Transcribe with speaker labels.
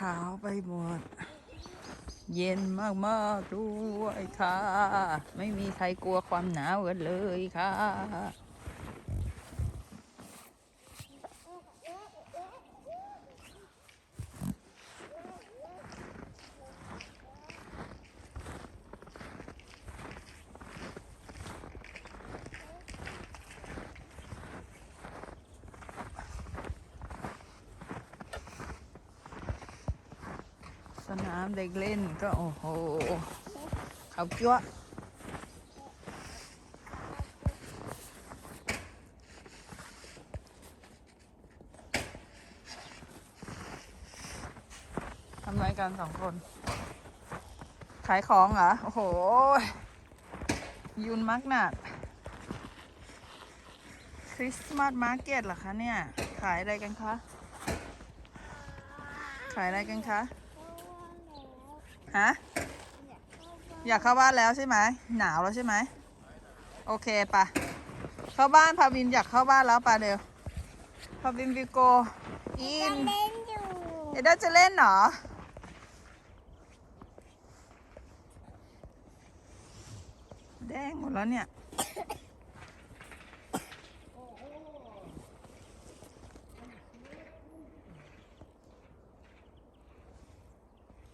Speaker 1: ขาวไปหมด เย็นมากๆด้วยค่ะ ไม่มีใครกลัวความหนาวกันเลยค่ะ สนามเด็กเล่นก็โอ้โหเขาจั๊วะทำไรกันสองคน ขายของเหรอ โอ้โห ยุนมักหนาดคริสต์มาสมาร์เก็ตเหรอคะเนี่ย ขายอะไรกันคะ ขายอะไรกันคะ ฮะอยากเข้าบ้านแล้วใช่ไหมหนาวแล้วใช่ไหมโอเคปะเข้าบ้านพาวินอยากเข้าบ้านแล้วปะเดี๋ยวพาวินวิโกอิน
Speaker 2: เล่นอยู่
Speaker 1: เอเดอร์จะเล่นเหรอแดงหมดแล้วเนี่ย